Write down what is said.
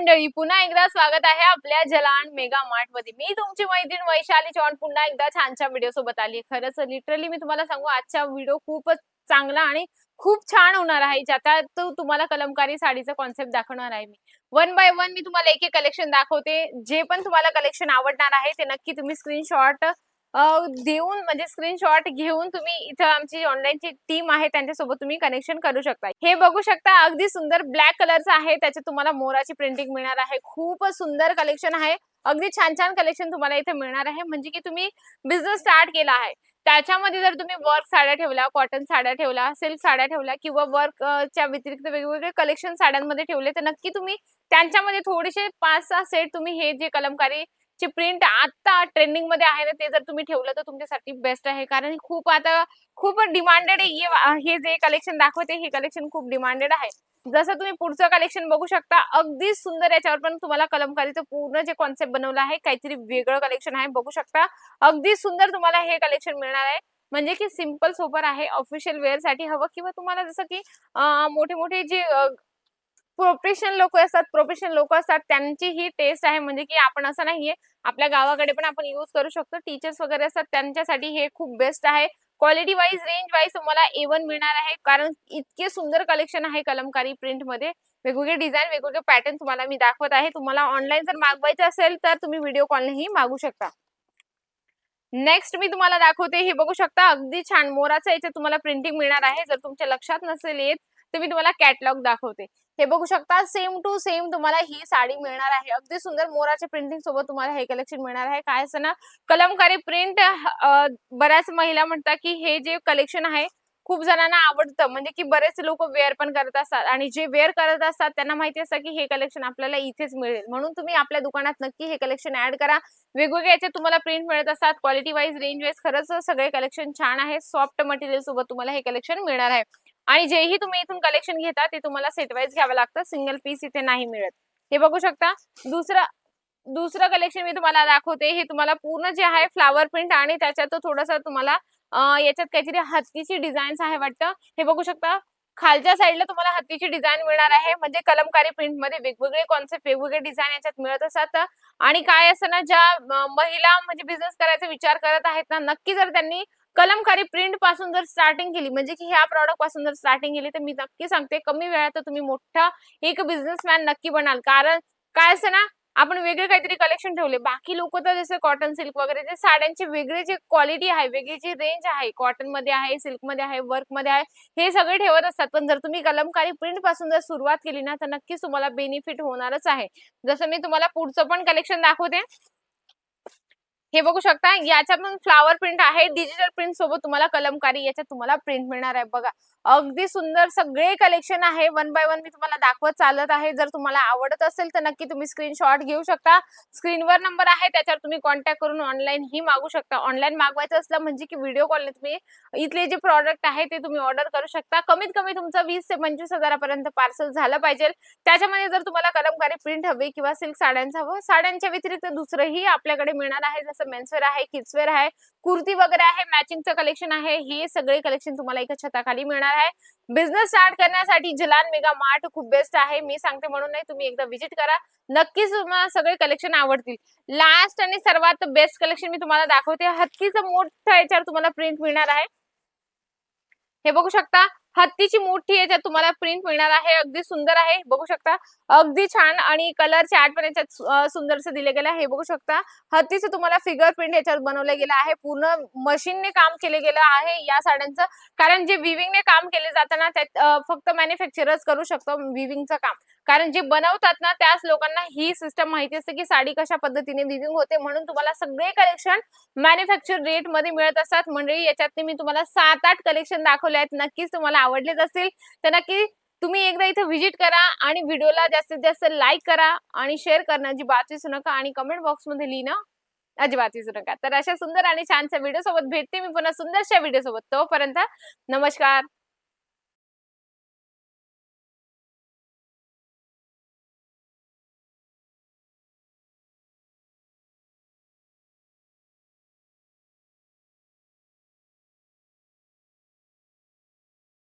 मंडळी पुन्हा एकदा स्वागत आहे आपल्या जलान मेगा मार्टमध्ये. मी तुमची मैत्रीण वैशाली चव्हाण पुन्हा एकदा छानच्या व्हिडिओ सोबत आली खरंच लिटरली मी तुम्हाला सांगू आजचा व्हिडिओ खूपच चांगला आणि खूप छान होणार आहे. ज्याच्यात तुम्हाला कलमकारी साडीचा कॉन्सेप्ट दाखवणार आहे मी. वन बाय वन मी तुम्हाला एक एक कलेक्शन दाखवते. जे पण तुम्हाला कलेक्शन आवडणार आहे ते नक्की तुम्ही स्क्रीनशॉट देऊन म्हणजे स्क्रीनशॉट घेऊन तुम्ही इथं आमची ऑनलाईनची टीम आहे त्यांच्यासोबत तुम्ही कनेक्शन करू शकता. हे बघू शकता अगदी सुंदर ब्लॅक कलरचं आहे त्याच्यात तुम्हाला मोराची प्रिंटिंग मिळणार आहे. खूप सुंदर कलेक्शन आहे. अगदी छान छान कलेक्शन तुम्हाला इथे मिळणार आहे. म्हणजे की तुम्ही बिझनेस स्टार्ट केला आहे. त्याच्यामध्ये जर तुम्ही वर्क साड्या ठेवल्या कॉटन साड्या ठेवल्या सिल्क साड्या ठेवल्या किंवा वर्कच्या व्यतिरिक्त वेगवेगळे कलेक्शन साड्यांमध्ये ठेवले तर नक्की तुम्ही त्यांच्यामध्ये थोडेसे पाच सहा सेट तुम्ही हे जे कलमकारी ची प्रिंट आता ट्रेंडिंगमध्ये आहे ना ते जर तुम्ही ठेवलं तर तुमच्यासाठी बेस्ट आहे. कारण खूप आता खूप डिमांडेड हे जे कलेक्शन दाखवते हे कलेक्शन खूप डिमांडेड आहे. जसं तुम्ही पुढचं कलेक्शन बघू शकता अगदी सुंदर याच्यावर पण तुम्हाला कलमकारीचं पूर्ण जे कॉन्सेप्ट बनवलं आहे काहीतरी वेगळं कलेक्शन आहे बघू शकता. अगदी सुंदर तुम्हाला हे कलेक्शन मिळणार आहे. म्हणजे की सिंपल सोपर आहे. ऑफिशियल वेअरसाठी हवं किंवा तुम्हाला जसं की मोठे मोठे जे प्रोफेशन लोक असतात प्रोफेशन लोक असतात त्यांची ही टेस्ट आहे. म्हणजे की आपण असं नाहीये. आपल्या गावाकडे पण आपण युज करू शकतो. टीचर्स वगैरे असतात त्यांच्यासाठी हे खूप बेस्ट आहे. क्वालिटी वाईज रेंज वाईज तुम्हाला एवन मिळणार आहे. कारण इतके सुंदर कलेक्शन आहे कलमकारी प्रिंटमध्ये. वेगवेगळे डिझाईन वेगवेगळे पॅटर्न तुम्हाला मी दाखवत आहे. तुम्हाला ऑनलाईन जर मागवायचं असेल तर तुम्ही व्हिडिओ कॉलनेही मागू शकता. नेक्स्ट मी तुम्हाला दाखवते हे बघू शकता. अगदी छान मोराचं याच्यात तुम्हाला प्रिंटिंग मिळणार आहे. जर तुमच्या लक्षात नसेल येत तर मी तुम्हाला कॅटलॉग दाखवते. हे बघू शकता सेम टू सेम तुम्हाला ही साडी मिळणार आहे. अगदी सुंदर मोराच्या प्रिंटिंग सोबत तुम्हाला हे कलेक्शन मिळणार आहे. काय असं ना कलमकारी प्रिंट बऱ्याच महिला म्हणतात की हे जे कलेक्शन आहे खूप जणांना आवडतं. म्हणजे की बरेच लोक वेअर पण करत असतात. आणि जे वेअर करत असतात त्यांना माहिती असतं की हे कलेक्शन आपल्याला इथेच मिळेल. म्हणून तुम्ही आपल्या दुकानात नक्की हे कलेक्शन ऍड करा. वेगवेगळे याच्यात तुम्हाला प्रिंट मिळत असतात. क्वालिटी वाईज रेंज वाईज खरंच सगळे कलेक्शन छान आहे. सॉफ्ट मटेरियल सोबत तुम्हाला हे कलेक्शन मिळणार आहे. आणि जेही तुम्ही इथून कलेक्शन घेता ते तुम्हाला सेट वाईज घ्यावं लागतं. सिंगल पीस इथे नाही मिळत. हे बघू शकता. दुसरं दुसरं कलेक्शन मी तुम्हाला दाखवते. हे तुम्हाला पूर्ण जे आहे फ्लावर प्रिंट आणि त्याच्यात थोडंसं तुम्हाला याच्यात काहीतरी हत्तीची डिझाईन्स आहे वाटतं. हे बघू शकता. खालच्या साईडला तुम्हाला हत्तीची डिझाईन मिळणार आहे. म्हणजे कलमकारी प्रिंटमध्ये वेगवेगळे कॉन्सेप्ट वेगवेगळे डिझाईन याच्यात मिळत असतात. आणि काय असताना ना ज्या महिला म्हणजे बिझनेस करायचा विचार करत आहेत ना नक्की जर त्यांनी कलमकारी प्रिंटपासून जर स्टार्टिंग केली म्हणजे की ह्या प्रॉडक्टपासून जर स्टार्टिंग केली तर मी नक्की सांगते कमी वेळात तुम्ही मोठा एक बिझनेसमॅन नक्की बनाल. कारण काय असं ना आपण वेगळे काहीतरी कलेक्शन ठेवले. बाकी लोक तर जसे कॉटन सिल्क वगैरे जे साड्यांचे वेगळे जे क्वालिटी आहे वेगळी जी रेंज आहे कॉटनमध्ये आहे सिल्कमध्ये आहे वर्कमध्ये आहे हे सगळे ठेवत असतात. पण जर तुम्ही कलमकारी प्रिंटपासून जर सुरुवात केली ना तर नक्कीच तुम्हाला बेनिफिट होणारच आहे. जसं मी तुम्हाला पुढचं पण कलेक्शन दाखवते. हे बघू शकता याच्यात पण फ्लावर प्रिंट आहे. डिजिटल प्रिंट सोबत तुम्हाला कलमकारी याच्यात तुम्हाला प्रिंट मिळणार आहे बघा. अगदी सुंदर सगळे कलेक्शन आहे. वन बाय वन मी तुम्हाला दाखवत चालत आहे. जर तुम्हाला आवडत असेल तर नक्की तुम्ही स्क्रीनशॉट घेऊ शकता. स्क्रीनवर नंबर आहे त्याच्यावर तुम्ही कॉन्टॅक्ट करून ऑनलाईन ही मागू शकता. ऑनलाईन मागवायचं असलं म्हणजे की व्हिडिओ कॉलने तुम्ही इथले जे प्रॉडक्ट आहे ते तुम्ही ऑर्डर करू शकता. कमीत कमी तुमचं वीस ते पंचवीस हजारापर्यंत पार्सल झालं पाहिजे. त्याच्यामध्ये जर तुम्हाला कलमकारी प्रिंट हवी किंवा सिल्क साड्यांचं हवं साड्यांच्या व्यतिरिक्त दुसरंही आपल्याकडे मिळणार आहे. जसं मेन्सवेअर आहे किड्सवेअर आहे कुर्ती वगैरे आहे मॅचिंगचं कलेक्शन आहे हे सगळे कलेक्शन तुम्हाला एका छताखाली मिळणार आहे. बिझनेस स्टार्ट करण्यासाठी जलान मेगा मार्ट खूप बेस्ट आहे. मी सांगते म्हणून नाही तुम्ही एकदा व्हिजिट करा. नक्कीच तुम्हाला सगळे कलेक्शन आवडतील. लास्ट आणि सर्वात बेस्ट कलेक्शन मी तुम्हाला दाखवते. हत्तीचं मोठं याच्यावर तुम्हाला प्रिंट मिळणार आहे. हे बघू शकता. हत्तीची मोठी याच्यात तुम्हाला प्रिंट मिळणार आहे. अगदी सुंदर आहे. बघू शकता. अगदी छान आणि कलरचे आठ पण याच्यात सुंदरसं दिले गेलं हे बघू शकता. हत्तीचं तुम्हाला फिगर प्रिंट याच्यावर बनवलं गेलं आहे. पूर्ण मशीनने काम केले गेलं आहे या साड्यांचं. कारण जे विविंगने काम केले जाताना त्यात फक्त मॅन्युफॅक्चरच करू शकतो विविंगचं काम. कारण जे बनवतात ना त्याच लोकांना ही सिस्टम माहिती असते की साडी कशा पद्धतीने विविंग होते म्हणून तुम्हाला सगळे कलेक्शन मॅन्युफॅक्चर रेटमध्ये मिळत असतात. मंडळी याच्यात मी तुम्हाला सात आठ कलेक्शन दाखवले आहेत. नक्कीच तुम्हाला आवडलेच असतील तर नक्की तुम्ही एकदा इथे व्हिजिट करा आणि व्हिडिओला जास्तीत जास्त लाईक करा आणि शेअर करणं अजिबात विसरू नका आणि कमेंट बॉक्समध्ये लिहिणं अजिबात विसरू नका. तर अशा सुंदर आणि छानशा व्हिडिओ सोबत भेटते मी पुन्हा सुंदरशा व्हिडिओ सोबत तोपर्यंत नमस्कार.